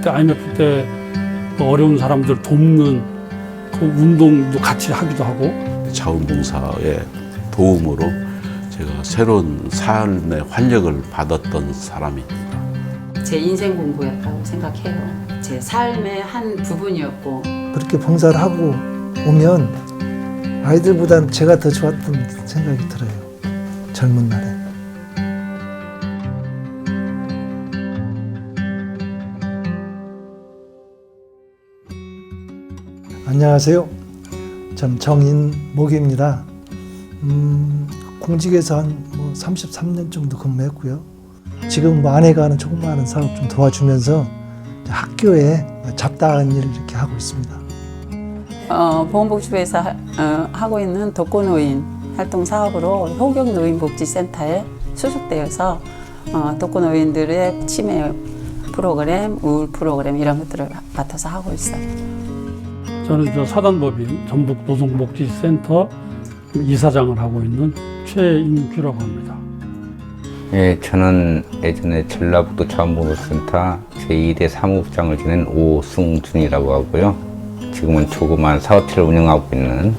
그때 IMF 때그 어려운 사람들 돕는 그 운동도 같이 하기도 하고 자원봉사의 도움으로 제가 새로운 삶의 활력을 받았던 사람입니다. 제 인생 공부였다고 생각해요. 제 삶의 한 부분이었고 그렇게 봉사를 하고 오면 아이들보다는 제가 더 좋았던 생각이 들어요. 젊은 날에. 안녕하세요. 저는 정인목입니다. 음, 공직에서 한뭐 33년 정도 근무했고요. 지금 뭐 아내가 하는 조그마한 사업 좀 도와주면서 학교에 잡다한 일을 이렇게 하고 있습니다. 어, 보건복지부에서 하, 어, 하고 있는 독거노인 활동 사업으로 효경노인복지센터에 소속되어서 어, 독거노인들의 치매 프로그램, 우울 프로그램 이런 것들을 맡아서 하고 있어요. 저는 저 사단법인 전북 노동복지센터 이사장을 하고 있는 최인규라고 합니다. 예, 저는 예전에 전라북도 자원봉사센터 제2대 사무부장을 지낸 오승준이라고 하고요. 지금은 조그만 사업체를 운영하고 있는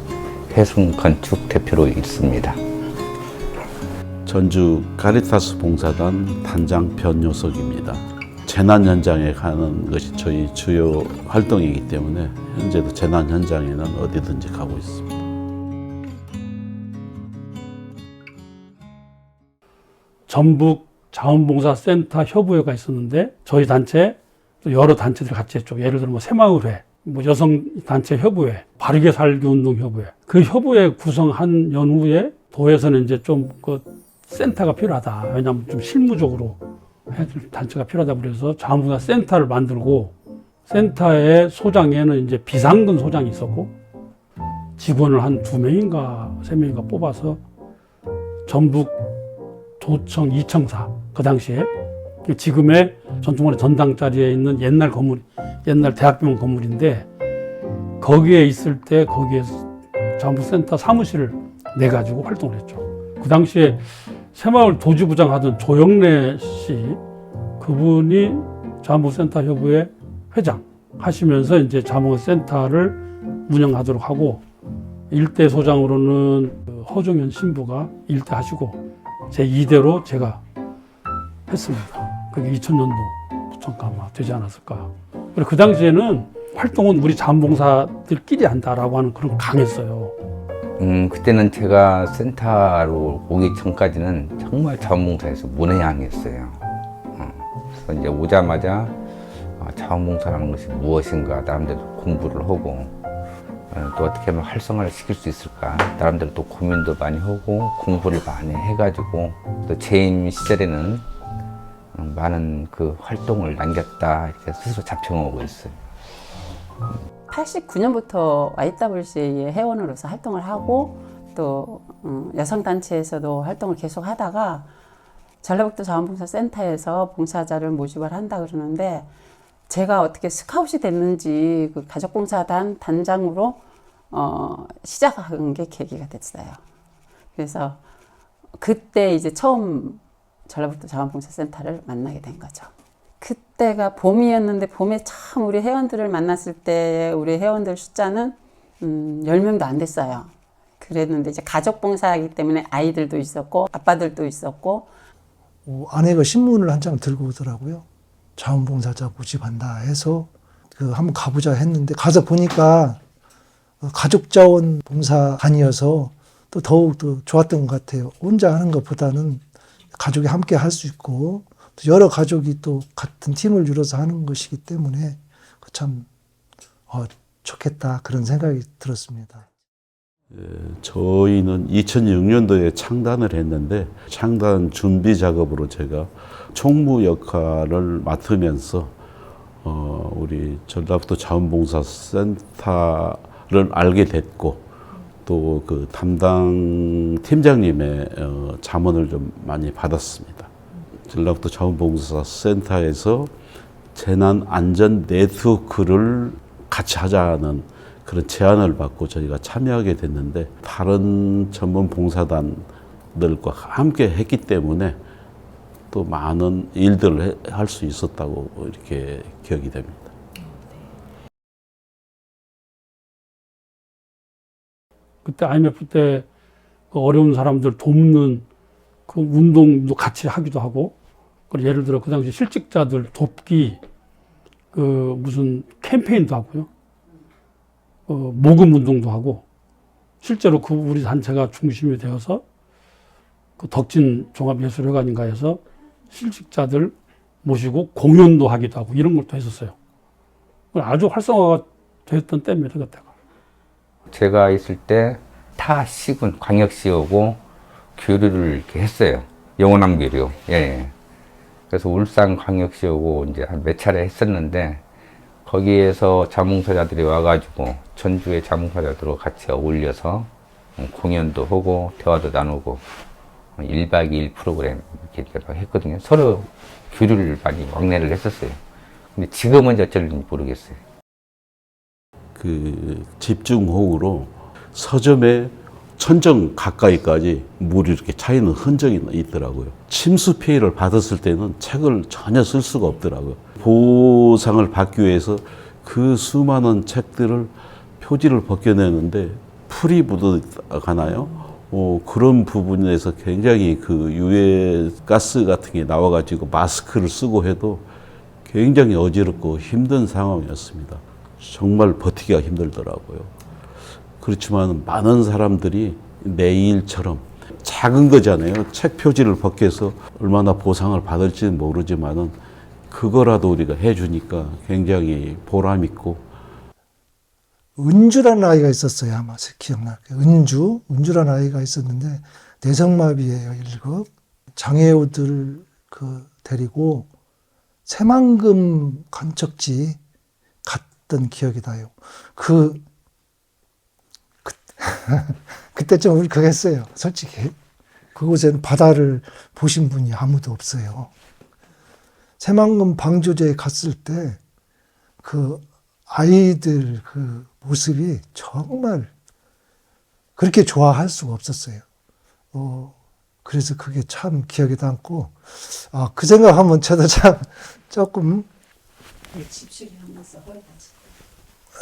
회순건축 대표로 있습니다. 전주 카리타스 봉사단 단장 변요석입니다. 재난 현장에 가는 것이 저희 주요 활동이기 때문에 현재도 재난 현장에는 어디든지 가고 있습니다. 전북 자원봉사센터 협의회가 있었는데 저희 단체 또 여러 단체들 같이 했죠. 예를 들어 뭐 새마을회, 뭐 여성 단체 협의회, 바르게 살기 운동 협의회. 그 협의회 구성한 연후에 도에서는 이제 좀 그 센터가 필요하다. 왜냐하면 좀 실무적으로 단체가 필요하다 그래서 자원봉사 센터를 만들고 센터의 소장에는 이제 비상근 소장이 있었고 직원을 한 두 명인가 세 명인가 뽑아서 전북 도청 이청사 그 당시에 지금의 전통원의 전당 자리에 있는 옛날 건물 옛날 대학병원 건물인데 거기에 있을 때 거기에 자원부센터 사무실을 내 가지고 활동을 했죠. 그 당시에 새마을 도지부장 하던 조영래 씨 그분이 자원부센터 협의회 회장 하시면서 이제 자원부센터를 운영하도록 하고 일대 소장으로는 그 허종현 신부가 일대 하시고 제 2대로 제가 했습니다. 그게 2000년도부터인가 아마 되지 않았을까. 그리고 그 당시에는 활동은 우리 자원봉사들끼리 한다라고 하는 그런 거 강했어요. 음, 그때는 제가 센터로 오기 전까지는 정말 자원봉사에서 문외한이었어요. 어, 그래서 이제 오자마자 아, 자원봉사라는 것이 무엇인가 나름대로 공부를 하고 어, 또 어떻게 하면 활성화를 시킬 수 있을까 나름대로 또 고민도 많이 하고 공부를 많이 해가지고 또 재임 시절에는 어, 많은 그 활동을 남겼다 이렇게 스스로 자평하고 있어요. 89년부터 YWCA의 회원으로서 활동을 하고 또 음, 여성단체에서도 활동을 계속 하다가 전라북도 자원봉사센터에서 봉사자를 모집을 한다 그러는데 제가 어떻게 스카웃이 됐는지 그 가족봉사단 단장으로 어, 시작한 게 계기가 됐어요. 그래서 그때 이제 처음 전라북도 자원봉사센터를 만나게 된 거죠. 그때가 봄이었는데 봄에 참 우리 회원들을 만났을 때 우리 회원들 숫자는 음, 10명도 안 됐어요. 그랬는데 이제 가족 봉사하기 때문에 아이들도 있었고 아빠들도 있었고 어, 아내가 신문을 한 장 들고 오더라고요. 자원봉사자 모집한다 해서 그 한번 가보자 했는데 가서 보니까 어, 가족자원 봉사단이어서 또 더욱 더 좋았던 것 같아요. 혼자 하는 것보다는 가족이 함께 할 수 있고 또 여러 가족이 또 같은 팀을 이뤄서 하는 것이기 때문에 그참 어, 좋겠다 그런 생각이 들었습니다. 저희는 2006년도에 창단을 했는데 창단 준비 작업으로 제가 총무 역할을 맡으면서 어, 우리 전라북도 자원봉사센터를 알게 됐고 또 그 담당 팀장님의 어, 자문을 좀 많이 받았습니다. 전라북도 자원봉사 센터에서 재난 안전 네트워크를 같이 하자는 그런 제안을 받고 저희가 참여하게 됐는데 다른 전문 봉사단들과 함께 했기 때문에 또 많은 일들을 할 수 있었다고 이렇게 기억이 됩니다. 그때 IMF 때그 어려운 사람들 돕는 그 운동도 같이 하기도 하고, 그리고 예를 들어 그 당시 실직자들 돕기 그 무슨 캠페인도 하고요. 어, 모금 운동도 하고, 실제로 그 우리 단체가 중심이 되어서 그 덕진 종합예술회관인가에서 실직자들 모시고 공연도 하기도 하고 이런 것도 했었어요. 아주 활성화가 됐던 때입니다, 그때가. 제가 있을 때 타 시군 광역시하고 교류를 이렇게 했어요. 영원한 교류. 예. 그래서 울산 광역시하고 이제 한 몇 차례 했었는데 거기에서 자몽사자들이 와가지고 전주의 자몽사자들하고 같이 어울려서 공연도 하고 대화도 나누고 1박 2일 프로그램 이렇게 했거든요. 서로 교류를 많이 왕래를 했었어요. 근데 지금은 어쩔는지 모르겠어요. 그 집중호우로 서점에 천정 가까이까지 물이 이렇게 차 있는 흔적이 있더라고요. 침수 피해를 받았을 때는 책을 전혀 쓸 수가 없더라고요. 보상을 받기 위해서 그 수많은 책들을 표지를 벗겨내는데 풀이 묻어가나요? 어, 그런 부분에서 굉장히 그 유해 가스 같은 게 나와가지고 마스크를 쓰고 해도 굉장히 어지럽고 힘든 상황이었습니다. 정말 버티기가 힘들더라고요. 그렇지만 많은 사람들이 내 일처럼 작은 거잖아요. 책 표지를 벗겨서 얼마나 보상을 받을지는 모르지만은 그거라도 우리가 해주니까 굉장히 보람 있고 은주라는 아이가 있었어요. 아마 거예요. 은주, 은주라는 아이가 있었는데 내성마비예요. 1급. 장애우들 그 데리고 새만금 간척지 갔던 기억이 나요. 그, 그 그때 좀 울컥했어요. 솔직히. 그곳에는 바다를 보신 분이 아무도 없어요. 새만금 방조제에 갔을 때 그 아이들 그 모습이 정말 그렇게 좋아할 수가 없었어요. 어, 그래서 그게 참 기억에 남고, 아, 그 생각하면 저도 참 조금,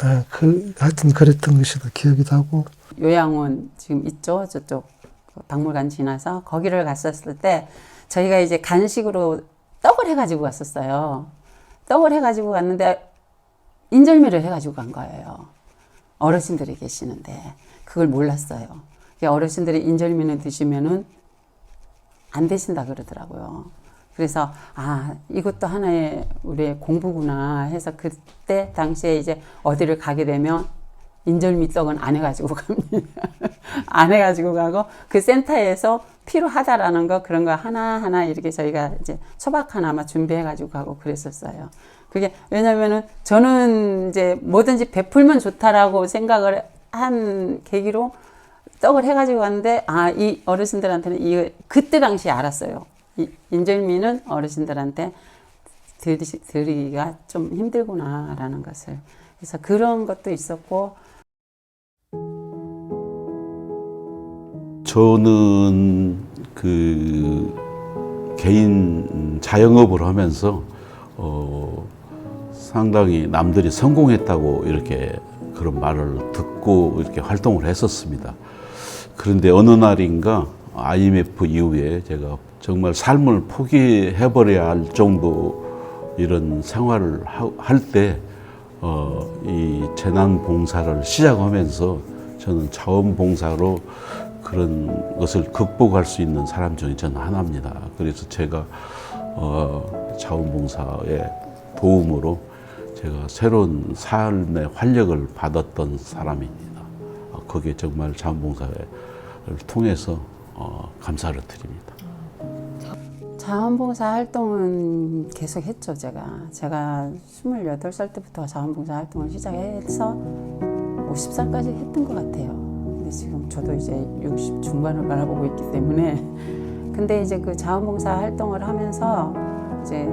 아, 그, 하여튼 그랬던 것이 더 기억이 나고, 요양원 지금 있죠 저쪽 그 박물관 지나서 거기를 갔었을 때 저희가 이제 간식으로 떡을 해가지고 갔었어요. 떡을 해가지고 갔는데 인절미를 해가지고 간 거예요. 어르신들이 계시는데 그걸 몰랐어요. 그 어르신들이 인절미는 드시면은 안 되신다 그러더라고요. 그래서 아 이것도 하나의 우리의 공부구나 해서 그때 당시에 이제 어디를 가게 되면 인절미 떡은 안 해가지고 갑니다. 안 해가지고 가고 그 센터에서 필요하다라는 거 그런 거 하나 하나 이렇게 저희가 이제 초박 하나만 준비해가지고 가고 그랬었어요. 그게 왜냐면은 저는 이제 뭐든지 베풀면 좋다라고 생각을 한 계기로 떡을 해가지고 갔는데 아 이 어르신들한테는 이 그때 당시에 알았어요. 이 인절미는 어르신들한테 드리, 드리 기가 좀 힘들구나라는 것을 그래서 그런 것도 있었고 저는 그 개인 자영업을 하면서 어 상당히 남들이 성공했다고 이렇게 그런 말을 듣고 이렇게 활동을 했었습니다. 그런데 어느 날인가 IMF 이후에 제가 정말 삶을 포기해버려야 할 정도 이런 생활을 할 때, 어, 이 재난 봉사를 시작하면서 저는 자원봉사로 그런 것을 극복할 수 있는 사람 중에 저는 하나입니다. 그래서 제가 어, 자원봉사의 도움으로 제가 새로운 삶의 활력을 받았던 사람입니다. 어, 그게 정말 자원봉사를 통해서 어, 감사를 드립니다. 자원봉사 활동은 계속 했죠, 제가. 제가 28살 때부터 자원봉사 활동을 시작해서 50살까지 했던 것 같아요. 근데 지금 저도 이제 60 중반을 바라보고 있기 때문에. 근데 이제 그 자원봉사 활동을 하면서 이제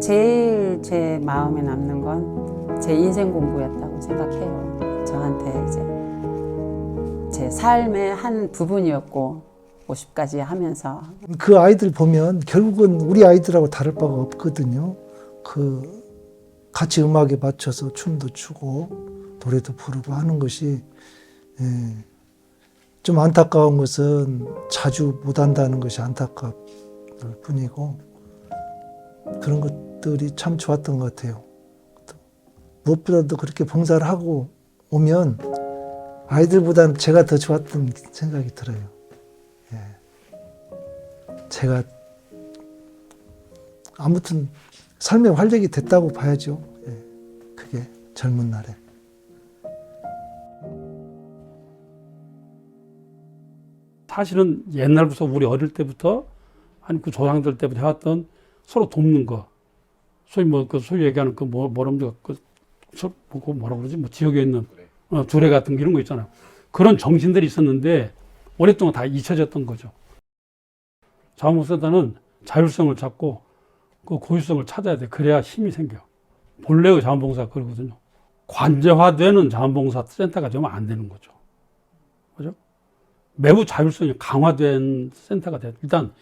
제일 제 마음에 남는 건 제 인생 공부였다고 생각해요. 저한테 이제 제 삶의 한 부분이었고 50까지 하면서 그 아이들 보면 결국은 우리 아이들하고 다를 바가 없거든요. 그 같이 음악에 맞춰서 춤도 추고 노래도 부르고 하는 것이 예, 좀 안타까운 것은 자주 못 한다는 것이 안타까울 뿐이고 그런 것들이 참 좋았던 것 같아요. 무엇보다도 그렇게 봉사를 하고 오면 아이들보다는 제가 더 좋았던 생각이 들어요. 제가 아무튼 삶의 활력이 됐다고 봐야죠. 예, 그게 젊은 날에. 사실은 옛날부터 우리 어릴 때부터 아니 그 조상들 때부터 해왔던 서로 돕는 거. 소위 뭐 그 소위 얘기하는 그 뭐 뭐랍니까 그 서- 뭐 뭐라 그러지? 뭐 지역에 있는 어, 두레 같은 거 이런 거 있잖아요. 그런 정신들이 있었는데 오랫동안 다 잊혀졌던 거죠 자원봉사단은 자율성을 찾고 그 고유성을 찾아야 돼 그래야 힘이 생겨 본래의 자원봉사 그러거든요 관제화되는 자원봉사 센터가 되면 안 되는 거죠 그죠? 매우 자율성이 강화된 센터가 돼. 일단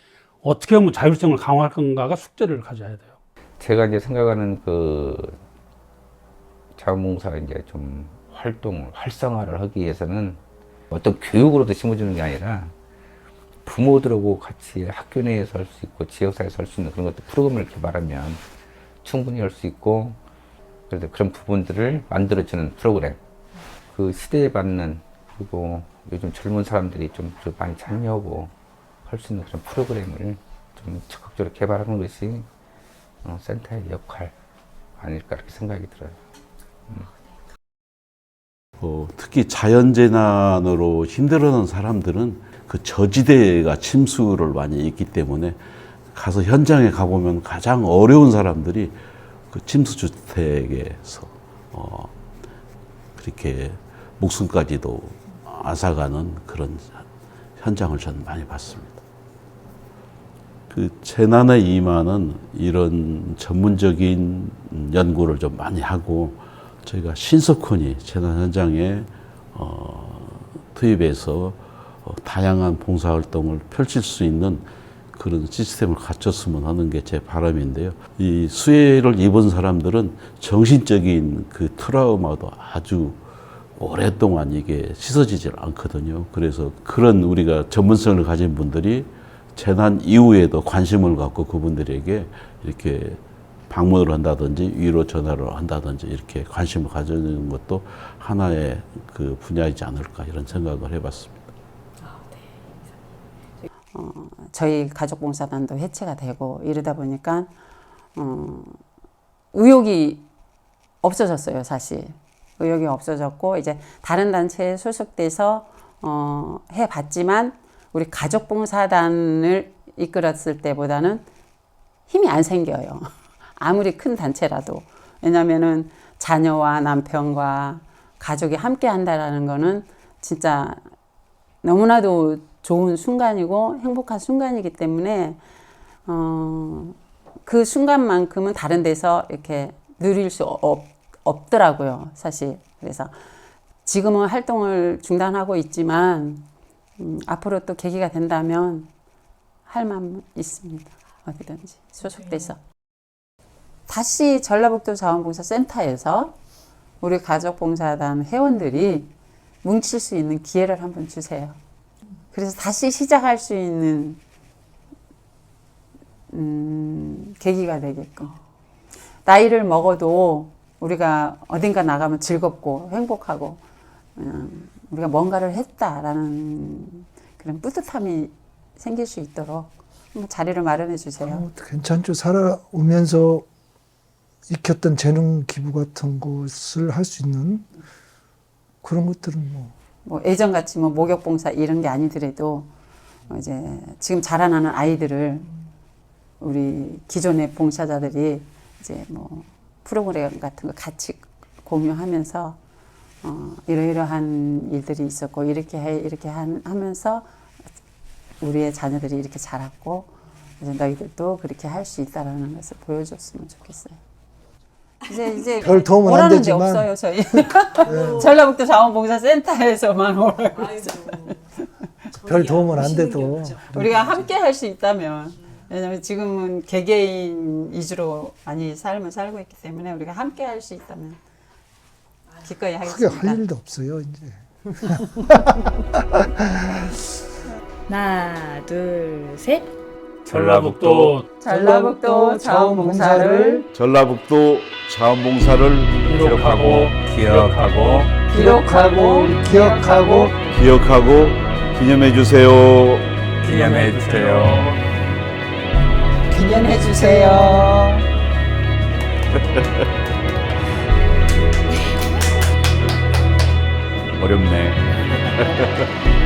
어떻게 하면 자율성을 강화할 건가가 숙제를 가져야 돼요. 제가 이제 생각하는 그 자원봉사 이제 좀 활동을 활성화를 하기 위해서는 어떤 교육으로도 심어주는 게 아니라 부모들하고 같이 학교 내에서 할 수 있고 지역사회에서 할 수 있는 그런 것들 프로그램을 개발하면 충분히 할 수 있고 그래서 그런 부분들을 만들어주는 프로그램 그 시대에 맞는 그리고 요즘 젊은 사람들이 좀, 좀 많이 참여하고 할 수 있는 그런 프로그램을 좀 적극적으로 개발하는 것이 어, 센터의 역할 아닐까 이렇게 생각이 들어요. 어, 특히 자연재난으로 힘들어하는 사람들은 그 저지대가 침수를 많이 있기 때문에 가서 현장에 가보면 가장 어려운 사람들이 그 침수주택에서 어, 그렇게 목숨까지도 앗아가는 그런 현장을 저는 많이 봤습니다. 그 재난에 임하는 이런 전문적인 연구를 좀 많이 하고 저희가 신속헌이 재난 현장에 어, 투입해서 어, 다양한 봉사활동을 펼칠 수 있는 그런 시스템을 갖췄으면 하는 게 제 바람인데요. 이 수해를 입은 사람들은 정신적인 그 트라우마도 아주 오랫동안 이게 씻어지질 않거든요. 그래서 그런 우리가 전문성을 가진 분들이 재난 이후에도 관심을 갖고 그분들에게 이렇게 방문을 한다든지 위로 전화를 한다든지 이렇게 관심을 가져주는 것도 하나의 그 분야이지 않을까 이런 생각을 해봤습니다. 저희 가족봉사단도 해체가 되고 이러다 보니까 어, 의욕이 없어졌어요, 사실. 의욕이 없어졌고 이제 다른 단체에 소속돼서 어, 해봤지만 우리 가족봉사단을 이끌었을 때보다는 힘이 안 생겨요. 아무리 큰 단체라도. 왜냐면은 자녀와 남편과 가족이 함께 한다라는 거는 진짜 너무나도 좋은 순간이고 행복한 순간이기 때문에 어, 그 순간만큼은 다른 데서 이렇게 누릴 수 없, 없더라고요, 사실. 그래서 지금은 활동을 중단하고 있지만 음, 앞으로 또 계기가 된다면 할 마음 있습니다. 어디든지 소속돼서. 다시 전라북도 자원봉사 센터에서 우리 가족봉사단 회원들이 뭉칠 수 있는 기회를 한번 주세요. 그래서 다시 시작할 수 있는 음, 계기가 되게끔 나이를 먹어도 우리가 어딘가 나가면 즐겁고 행복하고 음, 우리가 뭔가를 했다라는 그런 뿌듯함이 생길 수 있도록 자리를 마련해 주세요. 어, 괜찮죠. 살아오면서 익혔던 재능 기부 같은 것을 할 수 있는 그런 것들은 뭐 뭐 예전같이 뭐 목욕봉사 이런 게 아니더라도 이제 지금 자라나는 아이들을 우리 기존의 봉사자들이 이제 뭐 프로그램 같은 거 같이 공유하면서 어 이러이러한 일들이 있었고 이렇게 해 이렇게 한, 하면서 우리의 자녀들이 이렇게 자랐고 이제 너희들도 그렇게 할 수 있다라는 것을 보여줬으면 좋겠어요. 이제 이제 별 도움은 안 오라는 데 되지만. 없어요 저희 전라북도 자원봉사센터에서만 오라고. 별 도움은 안 돼도 우리가 함께 할 수 있다면 왜냐면 지금은 개개인 위주로 많이 삶을 살고 있기 때문에 우리가 함께 할 수 있다면 기꺼이 크게 하겠습니다. 할 일도 없어요 이제. 하나, 둘, 셋. 전라북도 전라북도 자원봉사를 전라북도 자원봉사를 기록하고 기억하고 기록하고 기억하고 기억하고 기념해 주세요. 기념해 주세요. 기념해 주세요. 어렵네.